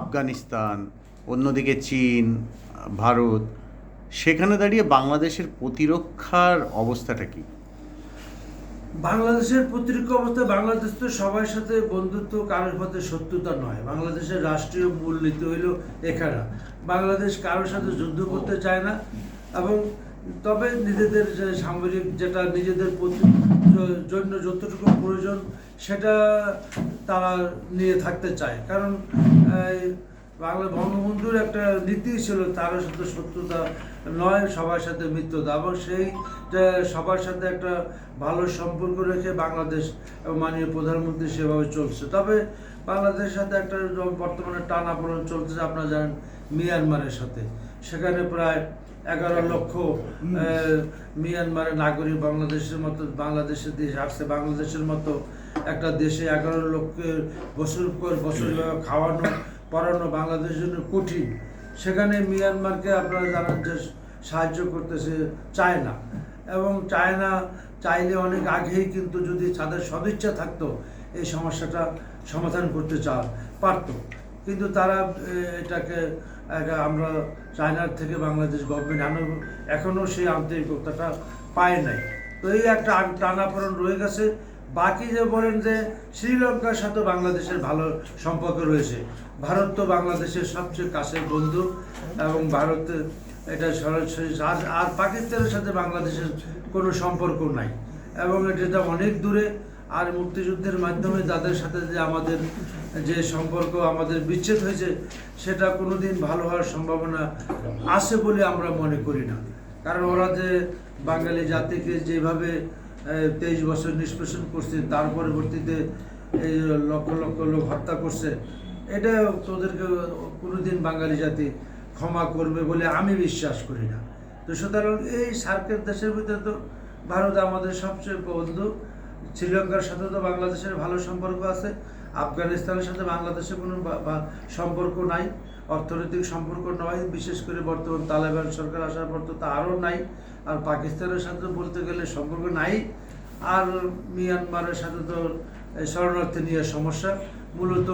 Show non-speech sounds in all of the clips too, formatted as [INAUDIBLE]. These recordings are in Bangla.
আফগানিস্তান, অন্যদিকে চীন, ভারত, সেখানে দাঁড়িয়ে বাংলাদেশের প্রতিরক্ষার অবস্থাটা কি? বাংলাদেশের প্রতিরক্ষা অবস্থায় বাংলাদেশ তো সবার সাথে বন্ধুত্ব, কারোর সাথে শত্রুতা নয়। বাংলাদেশের রাষ্ট্রীয় মূলনীতি হইল এখানে। বাংলাদেশ কারোর সাথে যুদ্ধ করতে চায় না এবং তবে নিজেদের যে সামরিক যেটা নিজেদের জন্য যতটুকু প্রয়োজন, সেটা তারা নিয়ে থাকতে চায়। কারণ বাংলা বঙ্গবন্ধুর একটা নীতি ছিল তার সাথে শত্রুতা নয়, সবার সাথে মিত্রতা। এবং সেই সবার সাথে একটা ভালো সম্পর্ক রেখে বাংলাদেশ এবং মাননীয় প্রধানমন্ত্রী সেভাবে চলছে। তবে বাংলাদেশের সাথে একটা বর্তমানে টানাপোড়েন চলছে আপনারা জানেন, মিয়ানমারের সাথে। সেখানে প্রায় এগারো লক্ষ মিয়ানমারের নাগরিক বাংলাদেশের মতো বাংলাদেশের দেশে আসছে বাংলাদেশের মতো একটা দেশে এগারো লক্ষের বছর পর বছর খাওয়ানো পড়ানো বাংলাদেশের জন্য কঠিন। সেখানে মিয়ানমারকে আপনারা জানেন যে সাহায্য করতেছে চায়না। এবং চায়না চাইলে অনেক আগেই কিন্তু যদি তাদের সদিচ্ছা থাকতো এই সমস্যাটা সমাধান করতে চা পারত। কিন্তু তারা এটাকে আমরা চায়নার থেকে বাংলাদেশ গভর্নমেন্ট এখনও সেই আন্তরিকতাটা পায় নাই। তো এই একটা টানাপোড়েন রয়ে গেছে। বাকি যে বলেন যে শ্রীলঙ্কার সাথে বাংলাদেশের ভালো সম্পর্ক রয়েছে। ভারত তো বাংলাদেশের সবচেয়ে কাছের বন্ধু এবং ভারতের এটা সরাসরি আর আর পাকিস্তানের সাথে বাংলাদেশের কোনো সম্পর্ক নাই। এবং এটা অনেক দূরে। আর মুক্তিযুদ্ধের মাধ্যমে তাদের সাথে যে আমাদের যে সম্পর্ক আমাদের বিচ্ছেদ হয়েছে, সেটা কোনোদিন ভালো হওয়ার সম্ভাবনা আছে বলে আমরা মনে করি না। কারণ ওরা যে বাঙালি জাতিকে যেভাবে তেইশ বছর নিষ্পেষণ করছে, তার পরবর্তীতে এই লক্ষ লক্ষ লোক হত্যা করছে, এটা তোদেরকে কোনোদিন বাঙালি জাতি ক্ষমা করবে বলে আমি বিশ্বাস করি না। তো সুতরাং এই সার্কের দেশের ভিতরে তো ভারত আমাদের সবচেয়ে বন্ধু। শ্রীলঙ্কার সাথে তো বাংলাদেশের ভালো সম্পর্ক আছে, আফগানিস্তানের সাথে বাংলাদেশের কোনো সম্পর্ক নাই, অর্থনৈতিক সম্পর্ক নয় বিশেষ করে বর্তমান তালেবান সরকার আসার পর তো তা আরও নাই, আর পাকিস্তানের সাথে বলতে গেলে সম্পর্ক নাই, আর মিয়ানমারের সাথে তো শরণার্থী নিয়ে সমস্যা, মূলত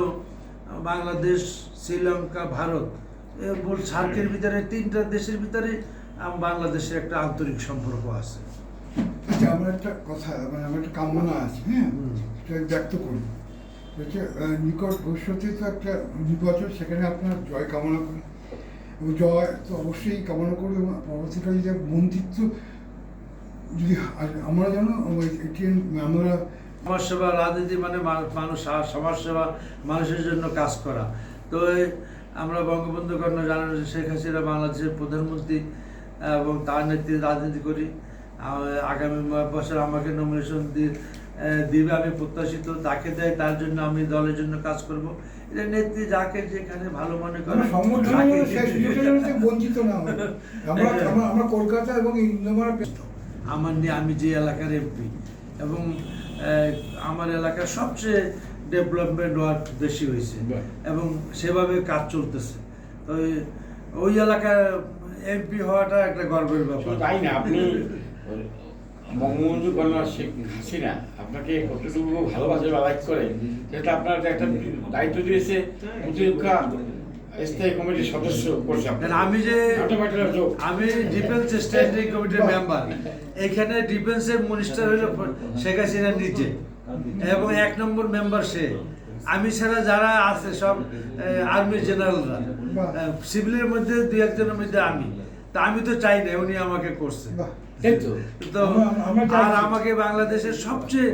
বাংলাদেশ, শ্রীলঙ্কা, ভারত সার্কের ভিতরে, তিনটা দেশের ভিতরে বাংলাদেশের একটা আন্তরিক সম্পর্ক আছে। আচ্ছা আমার একটা কথা মানে আমার একটা কামনা আছে হ্যাঁ? ব্যক্ত করি। হচ্ছে নিকট ভবিষ্যতে তো একটা নির্বাচন সেখানে আপনার জয় কামনা করি। এবং জয় তো অবশ্যই কামনা করব এবং পরবর্তীকালে যে মন্ত্রিত্ব যদি আমরা যেন আমরা সমাজসেবা রাজনীতি মানে মানুষ সমাজসেবা মানুষের জন্য কাজ করা। তো আমরা বঙ্গবন্ধু কন্যা জানেন যে শেখ হাসিনা বাংলাদেশের প্রধানমন্ত্রী এবং তার নেতৃত্বে রাজনীতি করি। আগামী বছর আমাকে নমিনেশন দিবে আমি প্রত্যাশিত তাকে দেয় তার জন্য আমি দলের জন্য কাজ করব। এটা নেত্রী যাকে যেখানে ভালো মনে করে তো বঞ্চিত না আমরা [LAUGHS] আমরা আমরা কলকাতা এবং আমার নিয়ে আমি যে এলাকার এমপি এবং আমার এলাকার সবচেয়ে ডেভেলপমেন্ট ওয়ার্ক বেশি হয়েছে এবং সেভাবে কাজ চলতেছে। তো ওই এলাকার এমপি হওয়াটা একটা গর্বের ব্যাপার। তাই না? আপনি বঙ্গবন্ধু কন্যা শেখ হাসিনা আপনাকে কতটুকু ভালোবাসে বা লাইক করে সেটা আপনার একটা দায়িত্ব দিয়েছে প্রতিরক্ষা স্থায়ী কমিটির সদস্য করছে আমি যে আমি ডিফেন্স স্ট্যান্ডিং কমিটির মেম্বার। এখানে ডিফেন্সের মিনিস্টার হলো শেখ হাসিনা নিজে এবং এক নম্বর মেম্বার সে। আমি ছাড়া যারা আছে সব আর্মি জেনারেলরা। সিভিলের মধ্যে দু একজনের মধ্যে আমি। তা আমি তো চাই না উনি আমাকে করছে। তো। আর আমাকে বাংলাদেশের সবচেয়ে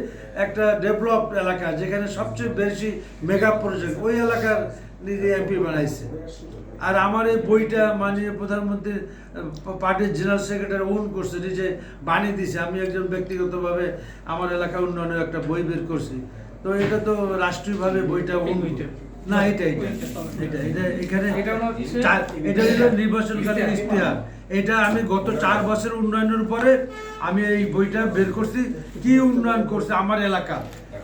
একটা ডেভেলপড এলাকা যেখানে সবচেয়ে বেশি মেগা প্রজেক্ট ওই এলাকার নিজে এমপি বানাইছে। আর আমার এই বইটা মাননীয় প্রধানমন্ত্রী পার্টির জেনারেল সেক্রেটারি ওন করছে নিজে বানিয়ে দিছে। আমি একজন ব্যক্তিগতভাবে আমার এলাকা উন্নয়নের একটা বই বের করছি। তো এটা তো রাষ্ট্রীয়ভাবে বইটা ওন না এটা এটা এটা এটা এখানে এটা হলো নির্বাচনকালীন ইশতেহার এটা আমি গত চার বছর উন্নয়নের উপরে আমি এই বইটা বের করছি। কি উন্নয়ন করছে আমার এলাকা?